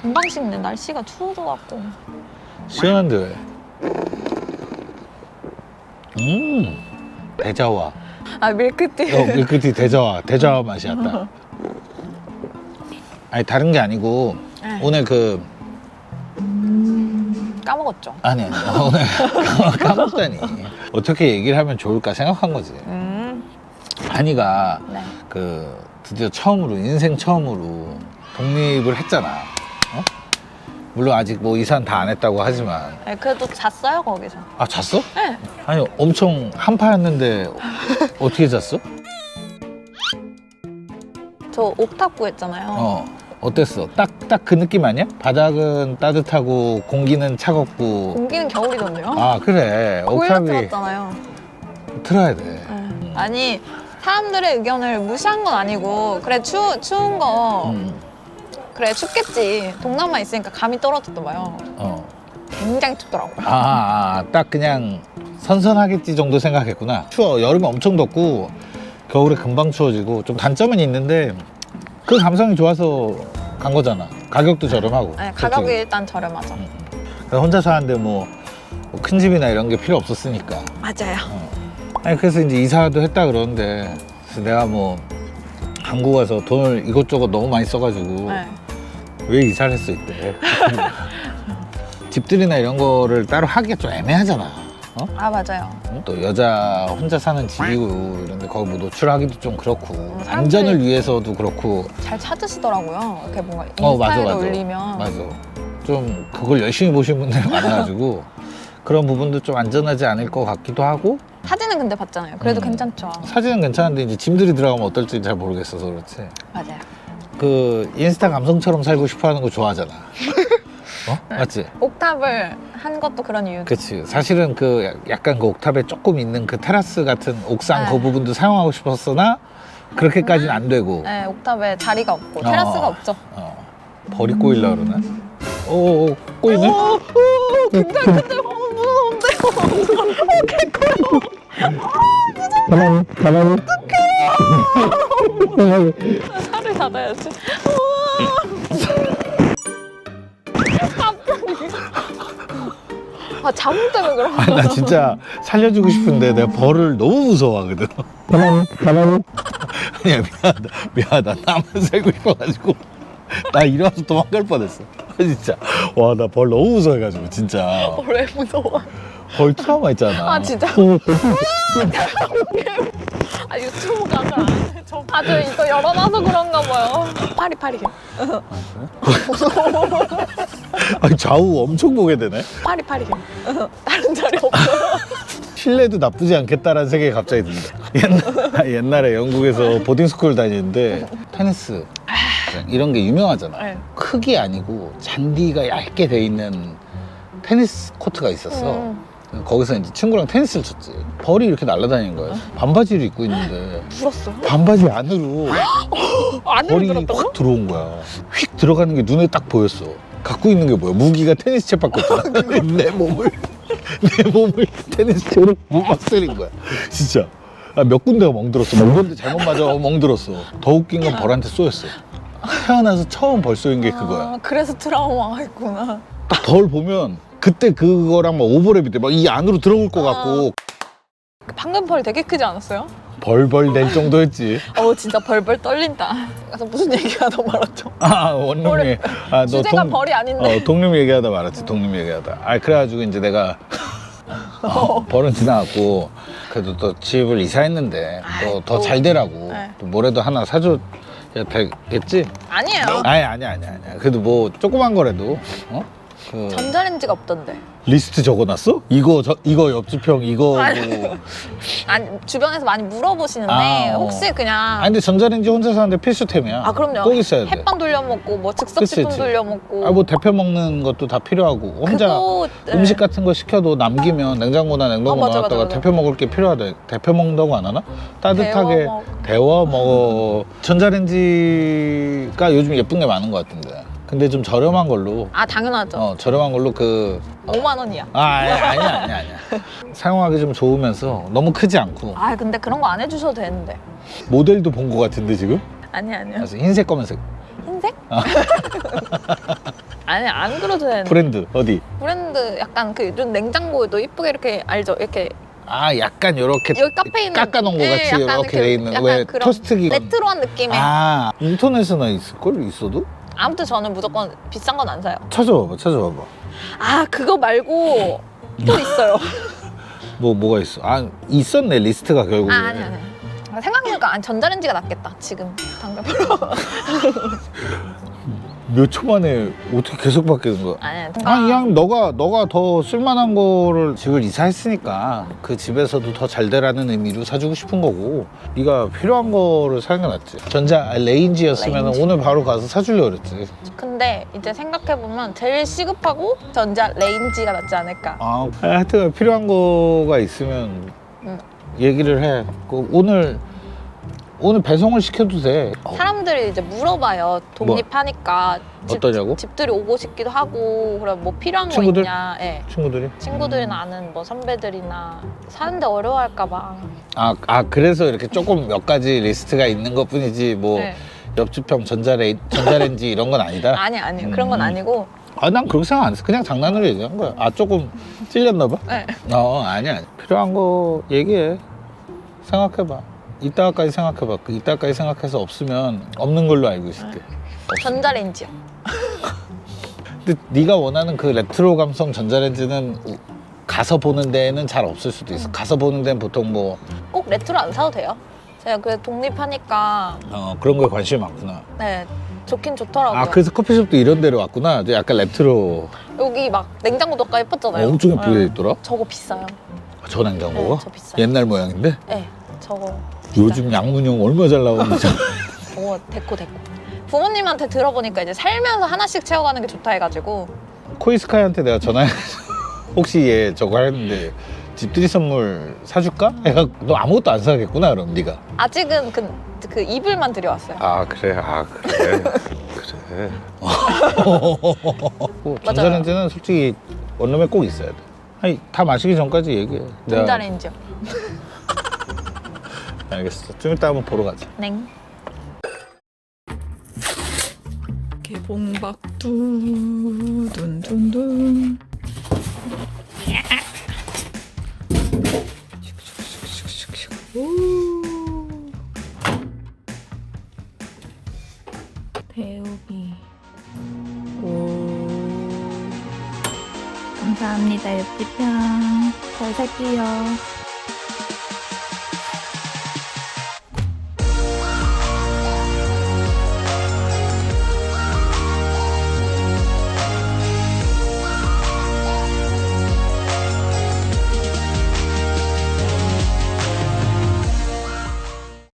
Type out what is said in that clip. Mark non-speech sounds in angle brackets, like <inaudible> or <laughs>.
금방 식네. 날씨가 추워져갖고. 시원한데 왜? 음 대자와 아 밀크티. 어, 밀크티 대자와 대자와 맛이 났다 아니 다른 게 아니고 네. 오늘 그 까먹었죠. 아니 아니 오늘 <laughs> 까먹다니 어떻게 얘기를 하면 좋을까 생각한 거지 음. 한이가 네. 그 드디어 처음으로 인생 처음으로 독립을 했잖아 어? 물론 아직 뭐 이사는 다 안 했다고 하지만 네, 그래도 잤어요 거기서. 아 잤어? 네. 아니 엄청 한파였는데 어떻게 잤어? 저 옥탑 구했잖아요. 어 어땠어? 딱 딱 그 느낌 아니야? 바닥은 따뜻하고 공기는 차갑고 공기는 겨울이던데요. 아 그래 옥탑이 틀었잖아요. 틀어야 돼 네. 아니 사람들의 의견을 무시한 건 아니고 그래 추 추운 거 음, 그래 춥겠지. 동남아 있으니까 감이 떨어졌던 봐요. 어. 굉장히 춥더라고 요. 아, 아, 딱 그냥 선선하겠지 정도 생각했구나. 추워. 여름에 엄청 덥고 겨울에 금방 추워지고 좀 단점은 있는데 그 감성이 좋아서 간 거잖아. 가격도 저렴하고. 네? 가격이 일단 저렴하죠. 음. 그래서 혼자 사는데 뭐큰 집이나 이런 게 필요 없었으니까. 맞아요. 아니 그래서 이제 이사도 했다 그러는데 그래서 내가 뭐 한국 와서 돈을 이것저것 너무 많이 써가지고 네. 왜 이사를 했어 이때. <laughs> 집들이나 이런 거를 따로 하기가 좀 애매하잖아. 어? 아 맞아요. 또 여자 혼자 사는 집이고 이런데 거기 뭐 노출하기도 좀 그렇고 사람들이- 안전을 위해서도 그렇고 잘 찾으시더라고요. 이렇게 뭔가 어 맞아 인스타에 맞아 올리면 맞아 좀 그걸 열심히 보신 분들이 많아가지고 <laughs> 그런 부분도 좀 안전하지 않을 것 같기도 하고 사진은 근데 봤잖아요. 그래도 음. 괜찮죠. 사진은 괜찮은데 이제 짐들이 들어가면 어떨지 잘 모르겠어서 그렇지 맞아요. 그 인스타 감성처럼 살고 싶어하는 거 좋아하잖아 <laughs> 어 맞지 옥탑을 한 것도 그런 이유. 그치 사실은 그 약- 약간 그 옥탑에 조금 있는 그 테라스 같은 옥상 네. 그 부분도 사용하고 싶었으나 그렇게까지는 안 되고 네, 옥탑에 자리가 없고 어. 테라스가 없죠. 어, 벌이 꼬일라 그러나? 오, 오 꼬이네? 오, 오, 근데 근데 어, 무서운데. 가만히, 가만히. 살을 <laughs> 닫아야지. 우와. 갑자기. 아잠 때문에 그런 아, 나 진짜 살려주고 싶은데 내가 벌을 너무 무서워하거든. 아니야, 미안하다. 미안하다. 나만 살고 싶어가지고. 나 이리 와서 도망갈 뻔했어. 아, 진짜. 와, 나 벌 너무 무서워해가지고, 진짜. 왜 무서워? 벌 트라우마 있잖아. 아 진짜. 아 유튜브 해. 저 다들 이거 열어놔서 그런가 봐요. 파리 파리. <laughs> 아니, 좌우 엄청 보게 되네. 파리 파리. 다른 자리 없어요. 실내도 나쁘지 않겠다라는 생각이 갑자기 든다. 옛날, 옛날에 영국에서 보딩스쿨 다니는데 테니스 이런 게 유명하잖아. 네. 흙이 아니고 잔디가 얇게 돼 있는 테니스 코트가 있었어. 음. 거기서 이제 친구랑 테니스를 쳤지. 벌이 이렇게 날아다니는 거야. 반바지를 입고 있는데 불었어요? 반바지 안으로 <gasps> 안으로 벌이 들었다고? 확 들어온 거야. 휙 들어가는 게 눈에 딱 보였어. 갖고 있는 게 뭐야? 무기가 테니스 채 바꿨잖아. <laughs> 내 몸을 <laughs> 내 몸을 테니스 채로 막 때린 거야. 진짜. 아, 몇 군데가 멍들었어. 몇 군데 잘못 맞아 멍들었어. 더 웃긴 건 벌한테 쏘였어. 태어나서 처음 벌 쏘인 게 그거야. 아, 그래서 트라우마가 있구나. 딱 벌 보면 그때 그거랑 막 오버랩이 돼. 막 이 안으로 들어올 것 같고 방금 벌 되게 크지 않았어요? 벌벌 될 정도였지. <laughs> 어 진짜 벌벌 떨린다. 그래서 무슨 얘기가 더 많았죠? 아 원룸이 아너 주제가 벌이 아닌데. 어, 독립 얘기하다 말았지 독립 얘기하다 아 그래가지고 이제 내가 <laughs> 어, 벌은 지나갔고 그래도 또 집을 이사했는데 또더 또. 잘 되라고 네. 또 뭐라도 하나 사줘 야 되겠지? 아니에요. 아니 아니 아니 아니 그래도 뭐 조그만 거라도 어? 그 전자레인지가 없던데. 리스트 적어놨어? 이거 저, 이거 옆집 형 이거 아니. 뭐. <laughs> 아니 주변에서 많이 물어보시는데 아, 어. 혹시 그냥 아니 근데 전자레인지 혼자 사는데 필수템이야 아 그럼요. 꼭 있어야 돼 햇반 돌려 먹고 뭐 즉석식품 그치. 돌려 먹고. 아뭐 대표 먹는 것도 다 필요하고 혼자 그거, 네. 음식 같은 거 시켜도 남기면 냉장고나 냉동고 아, 맞아, 넣었다가 맞아. 대표 먹을 게 필요하다. 대표 먹는다고 안 하나? 따뜻하게 데워 먹- 데워 먹어. 전자레인지가 요즘 예쁜 게 많은 것 같은데. 근데 좀 저렴한 걸로. 아 당연하죠. 어, 저렴한 걸로 그. 5만 원이야. 아, 아니야, 아니야, 아니야. 아니야. <laughs> 사용하기 좀 좋으면서 너무 크지 않고. 아 근데 그런 거 안 해주셔도 되는데. 모델도 본 것 같은데 지금? 아니 아니요. 그래서 흰색, 검은색. 흰색? <laughs> 아니 안 그려도 되는 브랜드 어디? 브랜드 약간 그 요즘 냉장고에도 이쁘게 이렇게 알죠? 이렇게 아 약간 이렇게 여기 카페 있는 깎아놓은 거 예, 같이 약간 이렇게 돼 있는 약간 왜 그런 토스트기 레트로한 느낌의 아 인터넷에나 있을걸 있어도? 아무튼 저는 무조건 비싼 건 안 사요. 찾아봐봐 찾아봐봐 아 그거 말고 또 있어요. <laughs> 뭐 뭐가 있어 아 있었네 리스트가 결국에 아 아니 아니. 생각해보니까 안 전자레인지가 낫겠다 지금 당장 <laughs> 몇 초 만에 어떻게 계속 바뀌는 거야 아니 아니. 아, 그냥 너가 너가 더 쓸만한 거를 집을 이사했으니까 그 집에서도 더 잘 되라는 의미로 사주고 싶은 거고 네가 필요한 거를 사는 게 낫지. 전자 레인지였으면 레인지. 오늘 바로 가서 사주려고 그랬지. 근데 이제 생각해보면 제일 시급하고 전자 레인지가 낫지 않을까. 아, 하여튼 필요한 거가 있으면 응. 얘기를 해. 그 오늘 오늘 배송을 시켜도 돼. 사람들이 이제 물어봐요. 독립하니까 집, 뭐? 어떠냐고? 집들이 오고 싶기도 하고 그래 뭐 필요한 친구들? 거 있냐. 예. 친구들이? 친구들이나 아는 뭐 선배들이나 사는데 어려워할까 봐. 아, 아 그래서 이렇게 조금 몇 가지 리스트가 있는 것 뿐이지 뭐 네. 옆집형 전자레 전자레인지 이런 건 아니다. <laughs> 아니 아니 그런 건 음. 아니고. 아, 난 그렇게 생각 안 했어. 그냥 장난으로 얘기한 거야. 아, 조금 찔렸나 봐? 네. 어, 아니야. 아니. 필요한 거 얘기해. 생각해 봐. 이따가까지 생각해봐. 그 이따가까지 생각해서 없으면 없는 걸로 알고 있을게. 전자레인지요. <laughs> 근데 네가 원하는 그 레트로 감성 전자레인지는 우- 가서 보는 데는 잘 없을 수도 있어. 가서 보는 데는 보통 뭐 꼭 레트로 안 사도 돼요. 제가 그래 독립하니까 어, 그런 거에 관심이 많구나. 네 좋긴 좋더라고요. 아, 그래서 커피숍도 이런 데로 왔구나. 이제 약간 레트로 여기 막 냉장고도 아까 예뻤잖아요. 엄청 예쁘게 돼 네. 있더라. 저거 비싸요. 저 냉장고가 네, 저 비싸요. 옛날 모양인데 네, 저거 요즘 양문형 얼마 잘 나오는지. 저거 <laughs> 데코 데코. 부모님한테 들어보니까 이제 살면서 하나씩 채워가는 게 좋다 해가지고 코이스카이한테 내가 전화해서 <laughs> 혹시 얘 저거 하는데 집들이 선물 사줄까? 해가 너 아무것도 안 사겠구나 그럼 네가 아직은 그, 그 이불만 들여왔어요. 아 그래 아 그래 그래 <laughs> 뭐 전자레인지는 솔직히 원룸에 꼭 있어야 돼 아니 다 마시기 전까지 얘기해 내가- 전자레인지요. 알겠어. 좀 이따 한번 보러 가자. 냉. 개봉박두 둔둔둔. 대우비 오. 감사합니다 옆집형 잘 살게요